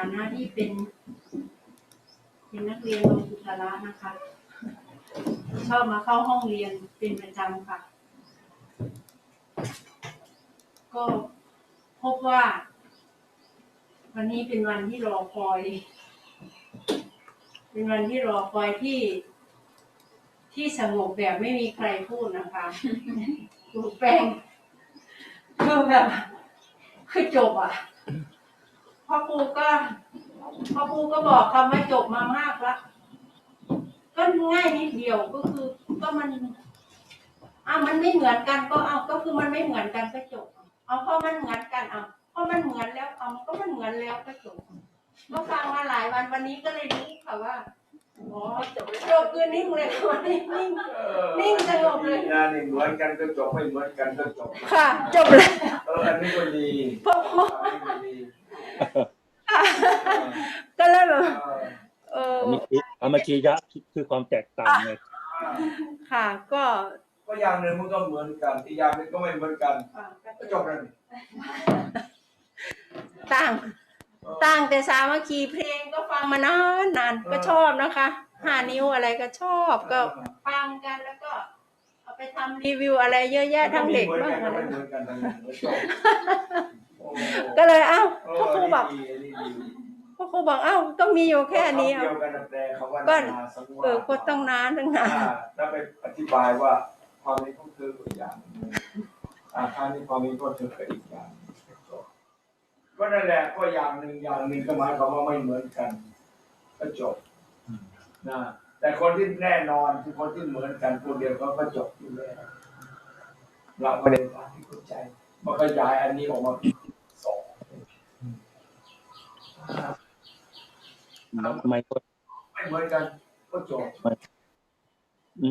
านะที่เป็นเป็นนักเรียนโรงกุศลานะคะ ชอบมาเข้าห้องเรียนเป็นประจำค่ะ ก็พบว่า วันนี้เป็นวันที่รอคอย เป็นวันที่รอคอยที่ ที่สงบแบบไม่มีใครพูดนะคะครูแป้งคือแบบคือจบอะ พ่อครูก็พ่อครูก็บอกคำว่าจบมามากแล้วก็ง่ายนิดเดียวก็คือก็มันอ้าวมันไม่เหมือนกันก็เอาก็คือมันไม่เหมือนกันก็จบเอาเพราะมันเหมือนกันเอาเพราะมันเหมือนแล้วเอาก็มันเหมือนแล้วก็จบก็ฟังมาหลายวันวันนี้ก็เลยรู้ค่ะว่าอ๋อจบแล้วจบคือนิ่งเลยค่ะวันนี้นิ่งนิ่งสงบเลยนะนี่เหมือนกันก็จบไม่เหมือนกันก็จบค่ะจบแล้วเอออันนี้ก็ดีเพราะว่าอันนี้ ก็ดีก็เลยแบบเออเอออมิอามชียะคือความแตกต่างไงค่ะ ก็ก็อย่างหนึ่งมันก็เหมือนกันอีกอย่างหนึ่งก็ไม่เหมือนกันก็จบแล้วนี่ต่างเออต่างแต่สามัคคีเพลงก็ฟังมานานนานก็ชอบนะคะห้านิ้วอะไรก็ชอบก็ฟังกันแล้วก็เอาไปทำรีวิวอะไรเยอะแยะทั้งเด็กมันบ้างก็อะไรไม่เหมือน กันทั้งนั้นก็จบโอ้โหก็เลยเอ้าเอพ่อครูอบอกนี่ดีอันนี้ดีพ่อครูบอกเอ้าก็มีอยู่แค่นี้เดีเอายวกันนะแปลคำว่าก็นาสังวาสเออก็ต้องนานตั้งนานอ่าแล้วไปอธิบายว่าความนี้ก็คืออีกอย่างหนึ่งอาคารนี้ความนี้ก็คืออีกอย่างหนึ่งก็นั่นแหละก็อย่างหนึ่งอย่างหนึ่งก็หมายความว่าไม่เหมือนกัน ก็จบนะแต่คนที่แน่นอนคือคนที่เหมือนกันคนเดียวก็ก็จบอยู่แล้วเราไม่ได้ฟังที่เข้าใจมาขยายอันนี้ออกมาเป็นสอง อ่าทำไมก็ไม่เหมือนกันก็จบ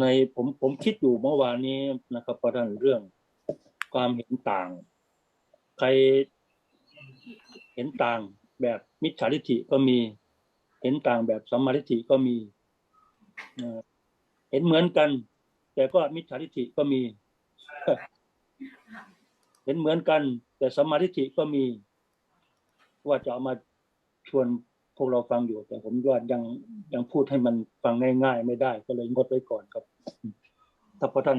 ในผมผมคิดอยู่เมื่อวานนี้นะครับประเด็นเรื่องความเห็นต่าง ใครเห็นต่างแบบมิจฉาทิฏฐิก็มี เห็นต่างแบบสัมมาทิฏฐิก็มีเอ่อเห็นเหมือนกัน แต่ก็มิจฉาทิฏฐิก็มี เห็นเหมือนกัน แต่สัมมาทิฏฐิก็มี ว่าจะเอามา ชวนพวกเราฟังอยู่ แต่ผมว่ายังยังพูดให้มันฟังง่าย ๆ ไม่ได้ ก็เลยงดไว้ก่อนครับ ถ้าพอท่าน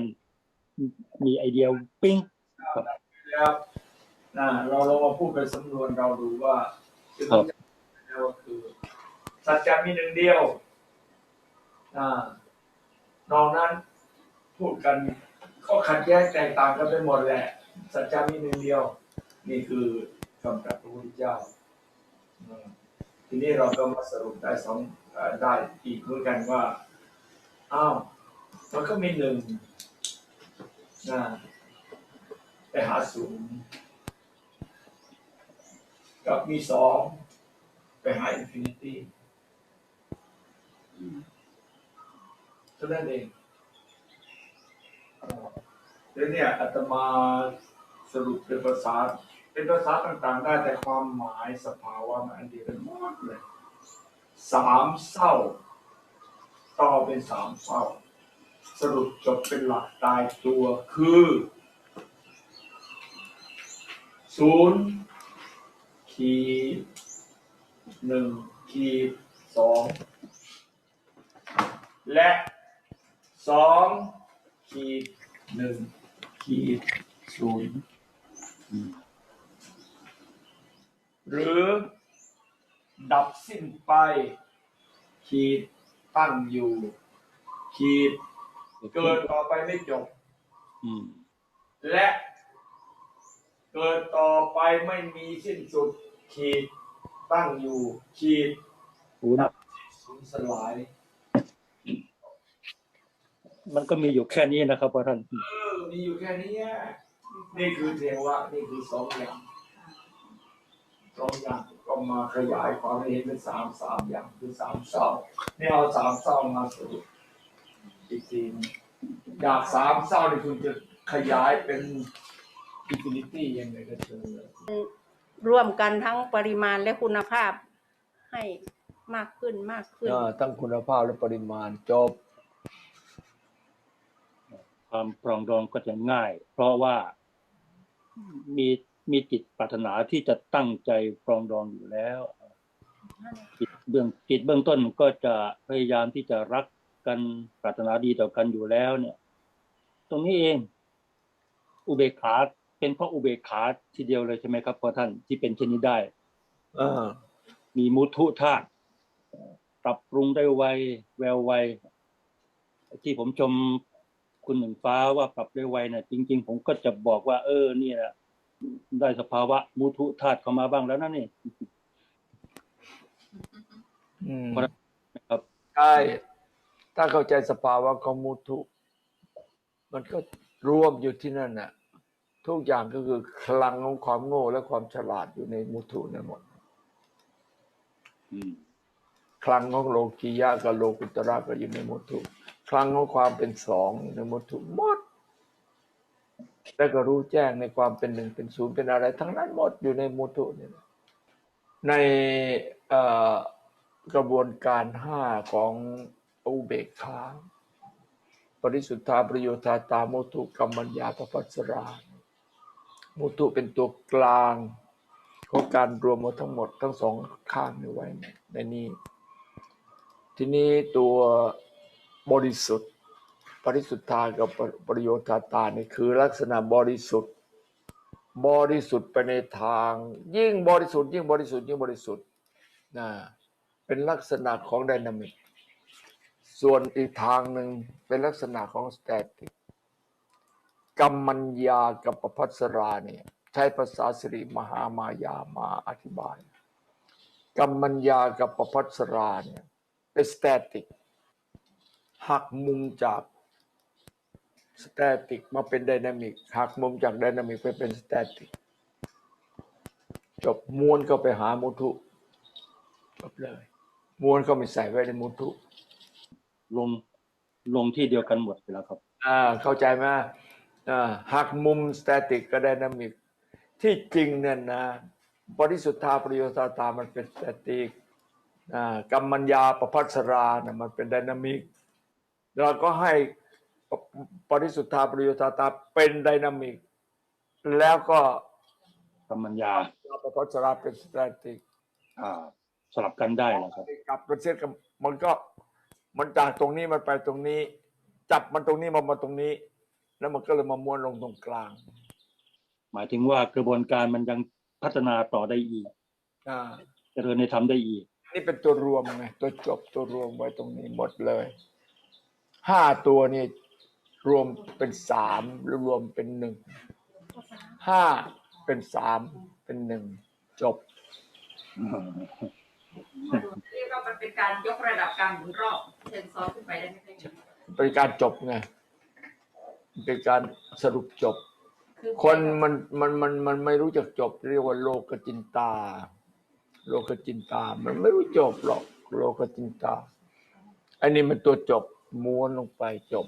มีไอเดียปิ้งแล้วนะเราลองมาพูดเป็นสำนวนเราดูว่าคือครับคือสัจจะมีหนึ่งเดียวอ่านอกนั้นพูดกันก็ขัดแย้งแตกต่างกันไปหมดแหละ สัจจะมีหนึ่งเดียว นี่คือคำตรัสพระพุทธเจ้า ทีนี้เราก็มาสรุปได้สองได้อีกเหมือนกันว่าอ้าวมันก็มีหนึ่งนะไปหาศูนย์กับมีสองไปหาอินฟินิตี้เท่านั้นเองเอ่อแล้วเนี่ยอาตมาสรุปเป็นภาษา เป็นภาษาต่างๆได้แต่ความหมายสภาวะมันอันเดียวกัน หมดเลยสามเศร้าต่อเป็นสามเศร้า สรุปจบเป็นหลักตายตัวคือศูนย์ขีดหนึ่งขีดสองและสองขีดหนึ่งขีดศูนย์หรือ ดับสิ้นไป ขีดตั้งอยู่ ขีดเกิดต่อไปไม่จบอืมและเกิดต่อไปไม่มีสิ้นสุด ขีดตั้งอยู่ ขีดศูนย์สูญสลาย มันก็มีอยู่แค่นี้นะครับพอท่านเออมีอยู่แค่นี้อะนี่คือเทวะนี่คือสองอย่างสองอย่าง ก็มาขยายความให้เห็นเป็นสามสามอย่างคือสามเศร้านี่เอาสามเศร้ามาสรุปอีกทีหนึ่งอยากสามเศร้านี่คุณจะขยายเป็นอินฟินิตี้ยังไงก็เชิญเลยร่วมกันทั้งปริมาณและคุณภาพให้มากขึ้นมากขึ้น อ่าทั้งคุณภาพและปริมาณจบ ความปรองดองก็จะง่าย เพราะว่ามี มีจิตปรารถนาที่จะตั้งใจปรองดองอยู่แล้วจิตเบื้องจิตเบื้องต้นก็จะพยายามที่จะรักกันปรารถนาดีต่อกันอยู่แล้วเนี่ย ตรงนี้เอง อุเบกขาเป็นเพราะอุเบกขาทีเดียวเลยใช่ไหมครับพอท่านที่เป็นเช่นนี้ได้เออมีมุทุธาตุปรับปรุงได้ไวแววไวที่ผมชมคุณหนึ่งฟ้าว่าปรับได้ไวเนี่ยจริง ๆ ผมก็จะบอกว่า เออนี่แหละ ได้สภาวะมุทุธาตุเข้ามาบ้างแล้วนะนี่อืมครับใช่ถ้าเข้าใจสภาวะของมุทุ มันก็รวมอยู่ที่นั่นน่ะ ทุกอย่างก็คือคลังของความโง่และความฉลาดอยู่ในมุทุนั่นหมดอืมคลังของโลกียะกับโลกุตระก็อยู่ในมุทุคลังของความเป็นสองอยู่ในมุทุหมด แล้วก็รู้แจ้งในความเป็นหนึ่งเป็นศูนย์เป็นอะไร ทั้งนั้นหมดอยู่ในมุทุเนี่ยในกระบวนการห้าของอุเบกขาปริสุทธาประโยชน์ตามุทุกรรมัญญาปปัสรามุทุเป็นตัวกลางของการรวมหมดทั้งหมดทั้งสองข้างนี้ไว้ในนี้ ทีนี้ตัวบริสุทธิ ริสุทธากับประโยชน์ตานี่คือลักษณะบริสุทธิ์ บริสุทธิ์ไปในทาง ยิ่งบริสุทธิ์ยิ่งบริสุทธิ์ยิ่งบริสุทธิ์นะเป็นลักษณะของไดนามิก ส่วนอีกทางหนึ่งเป็นลักษณะของสแตติกกรรมัญญากับประพัสราเนี่ยใช้ภาษาสิริมหามายามาอธิบาย กรรมัญญากับประพัสราเนี่ยเป็นสแตติกหักมุมจาก สแตติกมาเป็นไดนามิกหักมุมจากไดนามิกไปเป็นสแตติกจบม้วนก็ไปหามุทุจบเลยม้วนก็ไม่ใส่ไว้ในมุทุลงลงที่เดียวกันหมดไปแล้วครับ อ่า เข้าใจไหมอ่าหักมุมสแตติกกับไดนามิกที่จริงเนี่ยนะบริสุทธาประโยชน์ตามันเป็นสแตติกอ่ากรรมัญญาประพัสรานะมันเป็นไดนามิกเราก็ให้ ปปริสุทธาประโยชน์ตาเป็นไดนามิก แล้วก็กรรมัญญาประพัสราเป็นสแตติกอ่าสลับกันได้นะครับกลับประเทศกับมันก็มันจากตรงนี้มันไปตรงนี้ จับมันตรงนี้มามาตรงนี้ แล้วมันก็เลยมาม้วนลงตรงกลาง หมายถึงว่ากระบวนการมันยังพัฒนาต่อได้อีกอ่าเจริญในธรรมได้อีก นี่เป็นตัวรวมไงตัวจบตัวรวมไว้ตรงนี้หมดเลยห้าตัวนี่ รวมเป็นสามรวมเป็นหนึ่งห้าเป็นสามเป็นหนึ่งจบ เรียกว่ามันเป็นการยกระดับการหมุนรอบเชิงซ้อนขึ้นไปได้ไหมคะเป็นการจบไงเป็นการสรุปจบคือคนมันมันมันมันไม่รู้จักจบ เรียกว่าโลกจินตา โลกจินตา มันไม่รู้จบหรอก โลกจินตา อันนี้มันตัวจบม้วนลงไปจบ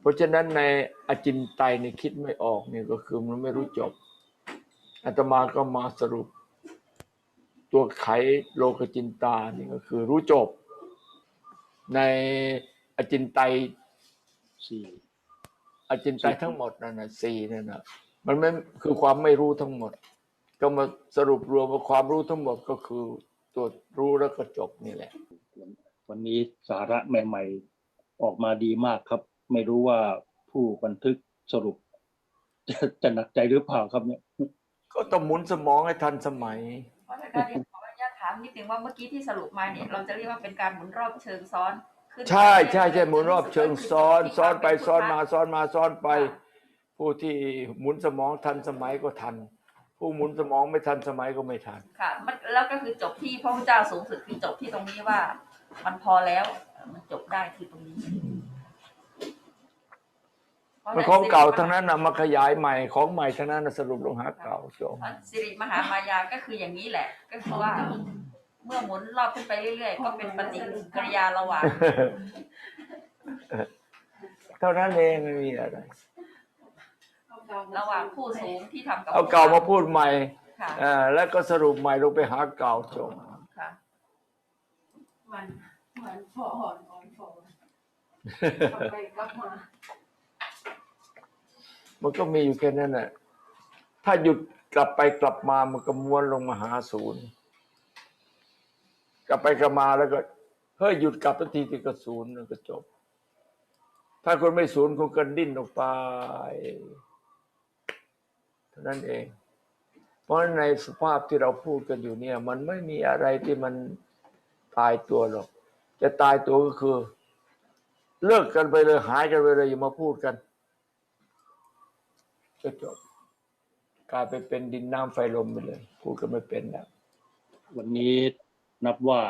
เพราะฉะนั้นในอจินไตยในคิดไม่ออกเนี่ยก็คือมันไม่รู้จบอาตมาก็มาสรุป ตัวไขโลกจินตานี่ก็คือรู้จบ ในอจินไตยสี่อจินไตยทั้งหมดนั่นนะสี่นั่นนะมันไม่คือความไม่รู้ทั้งหมด ก็มาสรุปรวมว่าความรู้ทั้งหมดก็คือตัวรู้แล้วก็จบนี่แหละ วันนี้สาระใหม่ ๆ ออกมาดีมากครับ ไม่รู้ว่าผู้บันทึกสรุป จะจะหนักใจหรือเปล่าครับเนี่ย ก็ต้องหมุนสมองให้ทันสมัยเพราะฉะนั้นขออนุญาตถามนิดนึงว่าเมื่อกี้ที่สรุปมาเนี่ย เราจะเรียกว่าเป็นการหมุนรอบเชิงซ้อนขึ้นไปใช่ใช่ใช่หมุนรอบเชิงซ้อน ซ้อนไปซ้อนมาซ้อนมาซ้อนไป ผู้ที่หมุนสมองทันสมัยก็ทัน ผู้หมุนสมองไม่ทันสมัยก็ไม่ทันค่ะมันแล้วก็คือจบที่พระพุทธเจ้าสูงสุดคือจบที่ตรงนี้ว่า มันพอแล้วมันจบได้คือตรงนี้ มันของเก่าทั้งนั้นนะมาขยายใหม่ของใหม่ทั้งนั้นนะสรุปลงหาเก่าจบเพราะสิริมหามายาก็คืออย่างนี้แหละ ก็คือว่า เมื่อหมุนรอบขึ้นไปเรื่อยๆ ก็เป็นปฏิกิริยาระหว่างเท่านั้นเองไม่มีอะไรระหว่างผู้สูงที่ทำกับเอาเก่ามาพูดใหม่ค่ะเอ่อแล้วก็สรุปใหม่ลงไปหาเก่าจบค่ะมันเหมือนพอหอนอ่อนฟอนกลับไปกลับมา มันก็มีอยู่แค่นั้นแหละถ้าหยุดกลับไปกลับมามันก็ม้วนลงมาหาศูนย์ กลับไปกลับมาแล้วก็เฮ้ยหยุดกลับทันทีที่ก็ศูนย์แล้วก็จบ ถ้าคุณไม่ศูนย์คุณก็ดิ้นออกไปเท่านั้นเอง เพราะในสภาพที่เราพูดกันอยู่เนี่ย มันไม่มีอะไรที่มันตายตัวหรอก จะตายตัวก็คือ เลิกกันไปเลยหายกันไปเลยอย่ามาพูดกัน ก็จบกลายไปเป็นดินน้ำไฟลมไปเลยพูดกันไม่เป็นแล้ววันนี้นับว่า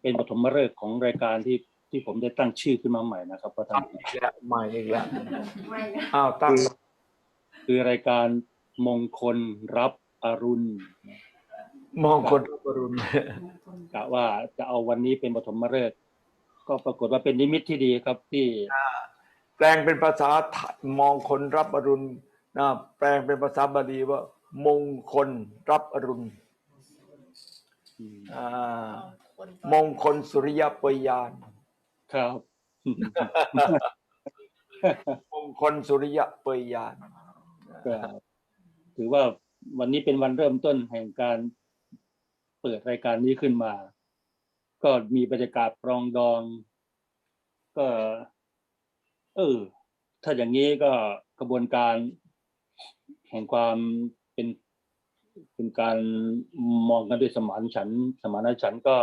เป็นปฐมฤกษ์ของรายการที่ที่ผมได้ตั้งชื่อขึ้นมาใหม่นะครับพระท่านอีกแล้วใหม่อีกแล้วไม่นะอ้าวตั้งคือรายการมงคลรับอรุณมองคนบรุณกะว่าจะเอาวันนี้เป็นปฐมฤกษ์ก็ปรากฏว่าเป็นนิมิตที่ดีครับที่แปลงเป็นภาษาไทยมองคนรับอรุณ นะแปลงเป็นภาษาบาลีว่า มงคลรับอรุณอืมอ่ามงคลสุริยปยาน ครับ มงคลสุริยปยานก็ถือว่าวันนี้เป็นวันเริ่มต้นแห่งการเปิดรายการนี้ขึ้นมา ก็มีบรรยากาศปรองดอง ก็ เออ ถ้าอย่างนี้ก็กระบวนการ แห่งความเป็นเป็นการมองกันด้วยสมานฉันท์สมานฉันท์ก็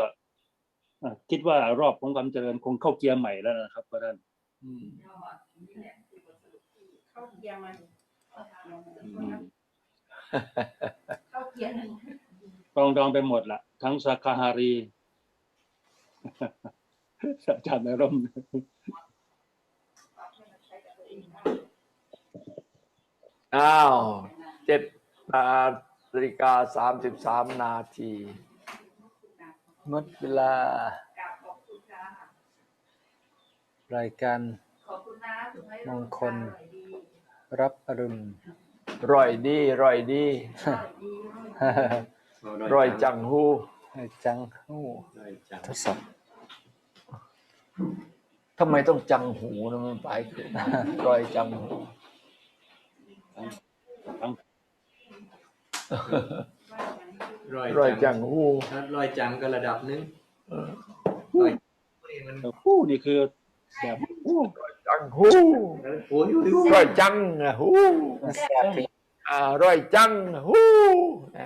อะคิดว่ารอบของความเจริญคงเข้าเกียร์ใหม่แล้วนะครับเพราะฉะนั้นอืมเข้าเกียร์มันอืมเข้าเกียร์หนึ่งปรองดองไปหมดละทั้งสาคาฮารีอาจารย์ในร่ม อ้าวเจ็ดนาฬิกาสามสิบสามนาทีหมดเวลากราบขอบคุณค่ะรายการขอบคุณนะถึงให้มงคลอร่อยดีรับอรุณร่อยดีร่อยดีอร่อยดีร่อยจังหูจังหู้ทดสอบทำไมต้องจังหูนะมันไปคือร่อยจังหู รอยร่อยจัจังงหูถ้ารอยจังก็ระดับหนึงเออรอยนี่มันคู่นี่คือแบบคู่จังหูโอ้ยโอ้ยโอ้ยร่อยจังอะหูแซ่บที่อ่าร่อยจังหูอ่า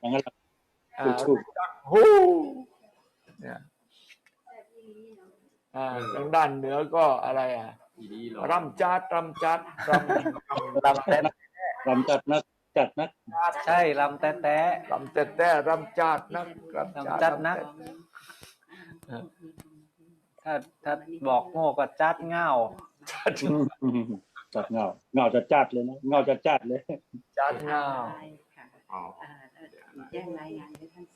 อย่างนั้นแหละอ่าถูกจังหูเนี่ยอ่าทางด้านเหนือก็อะไรอะอีดีห รอรำจัดรำจัดรำลำแต๊ะรำจัดนักจัดนักใช่ลำแต๊ะแต๊ะรำแต่แต่รำจัดนักรำลำจัดนักถ้าถ้าบอกโง่ก็จัดเง่าจัดเงาเงาจะจัดเลยนะเงาจะจัดเลยจัดงามค่ะอ่าแจ้งรายงานให้ท่านทราบ